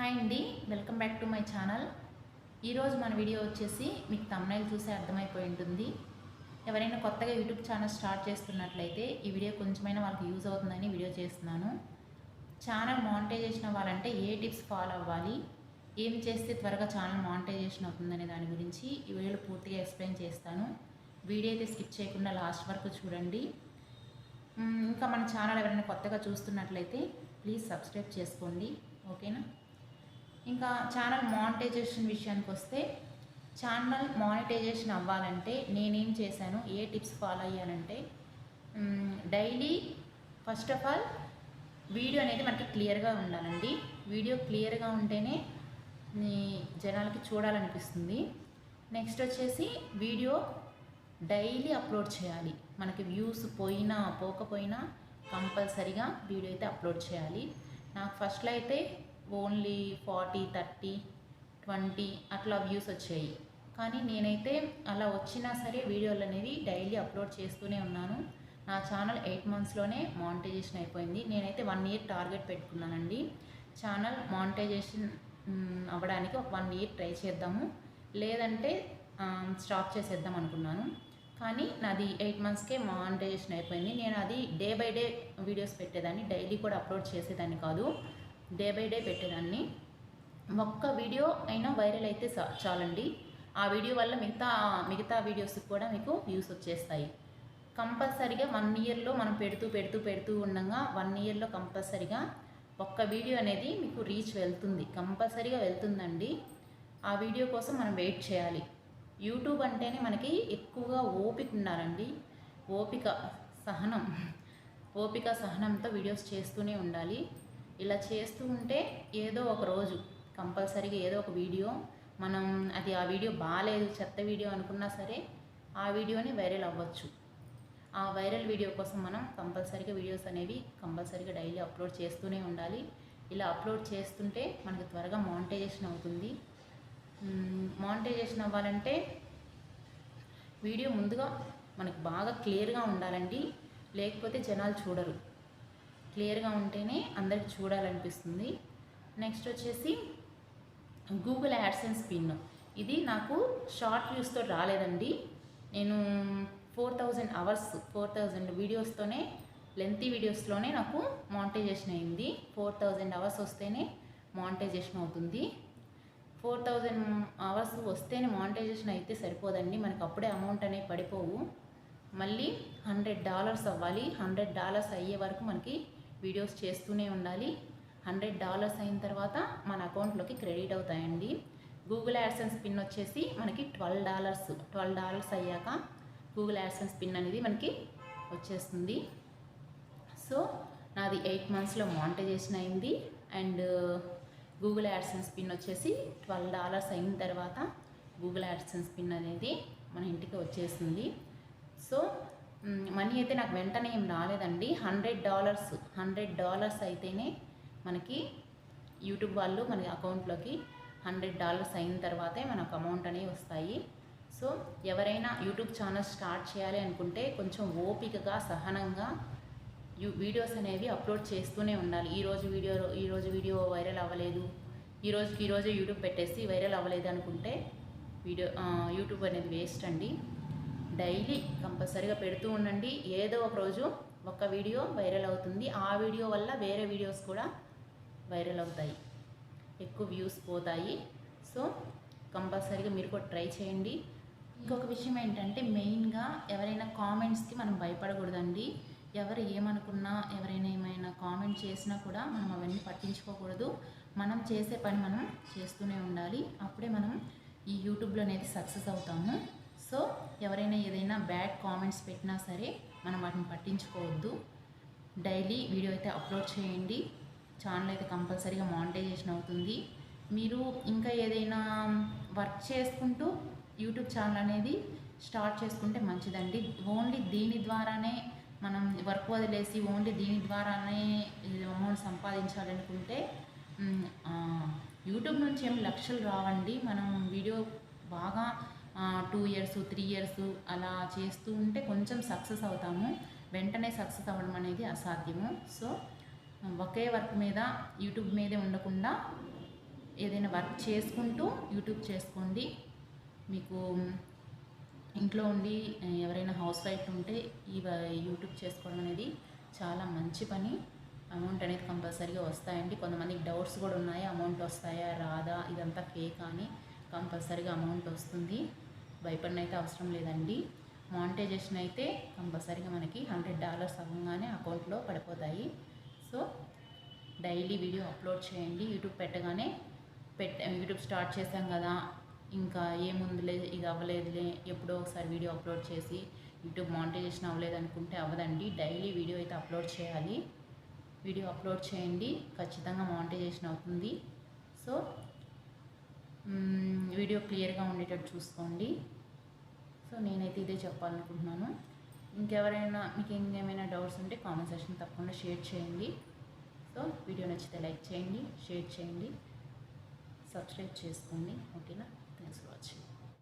Hi అండి welcome back to my channel. ఈరోజు మన వీడియో వచ్చేసి మీకు తమ్నైల్ చూసే అర్థమైపోయి ఉంటుంది. ఎవరైనా కొత్తగా యూట్యూబ్ ఛానల్ స్టార్ట్ చేస్తున్నట్లయితే ఈ వీడియో కొంచెమైనా వాళ్ళకి యూజ్ అవుతుందని వీడియో చేస్తున్నాను. ఛానల్ మానిటైజేషన్ అవ్వాలంటే ఏ టిప్స్ ఫాలో అవ్వాలి? ఏం చేస్తే త్వరగా ఛానల్ మానిటైజేషన్ అవుతుందనే దాని గురించి ఈ వీడియోలో పూర్తిగా ఎక్స్ప్లెయిన్ చేస్తాను. వీడియో అయితే స్కిప్ చేయకుండా లాస్ట్ వరకు చూడండి. ఇంకా మన ఛానల్ ఎవరైనా కొత్తగా చూస్తున్నట్లయితే ప్లీజ్ సబ్స్క్రైబ్ చేసుకోండి. ఓకేనా? ఇంకా ఛానల్ మానిటైజేషన్ విషయానికి వస్తే ఛానల్ మానిటైజేషన్ అవ్వాలంటే నేనేం చేశాను ఏ tips follow అయ్యానంటే daily first of all video అనేది మనకి క్లియర్గా ఉండాలండి. వీడియో క్లియర్గా ఉంటేనే జనాలకి చూడాలనిపిస్తుంది. నెక్స్ట్ వచ్చేసి వీడియో డైలీ అప్లోడ్ చేయాలి. మనకి వ్యూస్ పోయినా పోకపోయినా కంపల్సరిగా వీడియో అయితే అప్లోడ్ చేయాలి. నాకు ఫస్ట్లో అయితే ఓన్లీ ఫార్టీ థర్టీ ట్వంటీ అట్లా వ్యూస్ వచ్చాయి. కానీ నేనైతే అలా వచ్చినా సరే వీడియోలు అనేది డైలీ అప్లోడ్ చేస్తూనే ఉన్నాను. నా ఛానల్ ఎయిట్ మంత్స్లోనే మానిటైజేషన్ అయిపోయింది. నేనైతే వన్ ఇయర్ టార్గెట్ పెట్టుకున్నానండి. ఛానల్ మానిటైజేషన్ అవ్వడానికి ఒక వన్ ఇయర్ ట్రై చేద్దాము. లేదంటే స్టాప్ చేసేద్దాం అనుకున్నాను. కానీ నాది ఎయిట్ మంత్స్కే మానిటైజేషన్ అయిపోయింది. నేను అది డే బై డే వీడియోస్ పెట్టేదాన్ని. డైలీ కూడా అప్లోడ్ చేసేదాన్ని కాదు. డే బై డే పెట్టేదాన్ని ఒక్క వీడియో అయినా వైరల్ అయితే చాలండి. ఆ వీడియో వల్ల మిగతా మిగతా వీడియోస్కి కూడా మీకు వ్యూస్ వచ్చేస్తాయి. కంపల్సరిగా వన్ ఇయర్లో మనం పెడుతూ పెడుతూ పెడుతూ ఉండగా వన్ ఇయర్లో కంపల్సరిగా ఒక్క వీడియో అనేది మీకు రీచ్ వెళ్తుంది. కంపల్సరిగా వెళ్తుందండి. ఆ వీడియో కోసం మనం వెయిట్ చేయాలి. యూట్యూబ్ అంటేనే మనకి ఎక్కువగా ఓపిక ఉండాలండి. ఓపిక సహనం. ఓపిక సహనంతో వీడియోస్ చేస్తూనే ఉండాలి. ఇలా చేస్తూ ఉంటే ఏదో ఒక రోజు కంపల్సరీగా ఏదో ఒక వీడియో మనం అది ఆ వీడియో బాగాలేదు చెత్త వీడియో అనుకున్నా సరే ఆ వీడియోని వైరల్ అవ్వచ్చు. ఆ వైరల్ వీడియో కోసం మనం కంపల్సరీగా వీడియోస్ అనేవి కంపల్సరీగా డైలీ అప్లోడ్ చేస్తూనే ఉండాలి. ఇలా అప్లోడ్ చేస్తుంటే మనకి త్వరగా మానిటైజేషన్ అవుతుంది. మానిటైజేషన్ అవ్వాలంటే వీడియో ముందుగా మనకు బాగా క్లియర్గా ఉండాలండి. లేకపోతే జనాలు చూడరు. క్లియర్గా ఉంటేనే అందరికి చూడాలనిపిస్తుంది. నెక్స్ట్ వచ్చేసి గూగుల్ యాడ్సెన్స్ పిన్. ఇది నాకు షార్ట్ వ్యూస్తో రాలేదండి. నేను four thousand hours four thousand వీడియోస్తోనే lengthy వీడియోస్లోనే నాకు మానిటైజేషన్ అయింది. ఫోర్ థౌజండ్ అవర్స్ వస్తేనే మానిటైజేషన్ అవుతుంది. ఫోర్ థౌజండ్ అవర్స్ వస్తేనే మానిటైజేషన్ అయితే సరిపోదండి. మనకు అప్పుడే అమౌంట్ అనేవి పడిపోవు. మళ్ళీ హండ్రెడ్ డాలర్స్ అవ్వాలి. హండ్రెడ్ డాలర్స్ అయ్యే వరకు మనకి వీడియోస్ చేస్తూనే ఉండాలి. హండ్రెడ్ డాలర్స్ అయిన తర్వాత మన అకౌంట్లోకి క్రెడిట్ అవుతాయండి. గూగుల్ యాడ్సెన్స్ పిన్ వచ్చేసి మనకి ట్వెల్వ్ డాలర్స్ ట్వెల్వ్ డాలర్స్ అయ్యాక గూగుల్ యాడ్సెన్స్ పిన్ అనేది మనకి వచ్చేస్తుంది. సో నాది ఎయిట్ మంత్స్లో మానిటైజేషన్ అయింది. అండ్ గూగుల్ యాడ్సెన్స్ పిన్ వచ్చేసి ట్వెల్వ్ డాలర్స్ అయిన తర్వాత గూగుల్ యాడ్సెన్స్ పిన్ అనేది మన ఇంటికి వచ్చేసింది. సో మనీ అయితే నాకు వెంటనే ఏం రాలేదండి. హండ్రెడ్ డాలర్స్ హండ్రెడ్ డాలర్స్ అయితేనే మనకి యూట్యూబ్ వాళ్ళు మన అకౌంట్లోకి హండ్రెడ్ డాలర్స్ అయిన తర్వాతే మనకు అమౌంట్ అనేవి వస్తాయి. సో ఎవరైనా యూట్యూబ్ ఛానల్ స్టార్ట్ చేయాలి అనుకుంటే కొంచెం ఓపికగా సహనంగా వీడియోస్ అనేవి అప్లోడ్ చేస్తూనే ఉండాలి. ఈరోజు వీడియో ఈరోజు వీడియో వైరల్ అవ్వలేదు. ఈ రోజుకి ఈరోజు యూట్యూబ్ పెట్టేసి వైరల్ అవ్వలేదు అనుకుంటే వీడియో యూట్యూబ్ అనేది వేస్ట్ అండి. డైలీ కంపల్సరీగా పెడుతూ ఉండండి. ఏదో ఒక రోజు ఒక వీడియో వైరల్ అవుతుంది. ఆ వీడియో వల్ల వేరే వీడియోస్ కూడా వైరల్ అవుతాయి. ఎక్కువ వ్యూస్ పోతాయి. సో కంపల్సరీగా మీరు కూడా ట్రై చేయండి. ఇంకొక విషయం ఏంటంటే మెయిన్గా ఎవరైనా కామెంట్స్కి మనం భయపడకూడదండి. ఎవరు ఏమనుకున్నా ఎవరైనా ఏమైనా కామెంట్ చేసినా కూడా మనం అవన్నీ పట్టించుకోకూడదు. మనం చేసే పని మనం చేస్తూనే ఉండాలి. అప్పుడే మనం ఈ యూట్యూబ్లో అనేది సక్సెస్ అవుతాము. సో ఎవరైనా ఏదైనా బ్యాడ్ కామెంట్స్ పెట్టినా సరే మనం వాటిని పట్టించుకోవద్దు. డైలీ వీడియో అయితే అప్లోడ్ చేయండి. ఛానల్ అయితే కంపల్సరీగా మానిటైజేషన్ అవుతుంది. మీరు ఇంకా ఏదైనా వర్క్ చేసుకుంటూ యూట్యూబ్ ఛానల్ అనేది స్టార్ట్ చేసుకుంటే మంచిదండి. ఓన్లీ దీని ద్వారానే మనం వర్క్ వదిలేసి ఓన్లీ దీని ద్వారానే అమౌంట్ సంపాదించాలనుకుంటే యూట్యూబ్ నుంచి ఏం లక్షలు రావండి. మనం వీడియో బాగా టూ ఇయర్స్ త్రీ ఇయర్స్ అలా చేస్తూ ఉంటే కొంచెం సక్సెస్ అవుతాము. వెంటనే సక్సెస్ అవ్వడం అనేది అసాధ్యము. సో ఒకే వర్క్ మీద యూట్యూబ్ మీదే ఉండకుండా ఏదైనా వర్క్ చేసుకుంటూ యూట్యూబ్ చేసుకోండి. మీకు ఇంట్లో ఉండి ఎవరైనా హౌస్ వైఫ్ ఉంటే ఈ యూట్యూబ్ చేసుకోవడం అనేది చాలా మంచి పని. అమౌంట్ అనేది కంపల్సరీగా వస్తాయండి. కొంతమందికి డౌట్స్ కూడా ఉన్నాయి. అమౌంట్ వస్తాయా? రాదా? ఇదంతా ఫేక్ అని కంపల్సరీగా అమౌంట్ వస్తుంది. భయపడినైతే అవసరం లేదండి. మానిటైజేషన్ అయితే కంపల్సరీగా మనకి హండ్రెడ్ డాలర్స్ అవ్వగానే అకౌంట్లో పడిపోతాయి. సో డైలీ వీడియో అప్లోడ్ చేయండి. యూట్యూబ్ పెట్టగానే పెట్ యూట్యూబ్ స్టార్ట్ చేశాం కదా ఇంకా ఏముందిలే ఇది అవ్వలేదులే ఎప్పుడో ఒకసారి వీడియో అప్లోడ్ చేసి యూట్యూబ్ మానిటైజేషన్ అవ్వలేదు అనుకుంటే అవ్వదండి. డైలీ వీడియో అయితే అప్లోడ్ చేయాలి. వీడియో అప్లోడ్ చేయండి. ఖచ్చితంగా మానిటైజేషన్ అవుతుంది. సో వీడియో క్లియర్గా ఉండేటట్టు చూసుకోండి. సో నేనైతే ఇదే చెప్పాలనుకుంటున్నాను. ఇంకెవరైనా మీకు ఇంకేమైనా డౌట్స్ ఉంటే కామెంట్ సెక్షన్ తప్పకుండా షేర్ చేయండి. సో వీడియో నచ్చితే లైక్ చేయండి షేర్ చేయండి సబ్స్క్రైబ్ చేసుకోండి. ఓకేనా? Thanks for watching.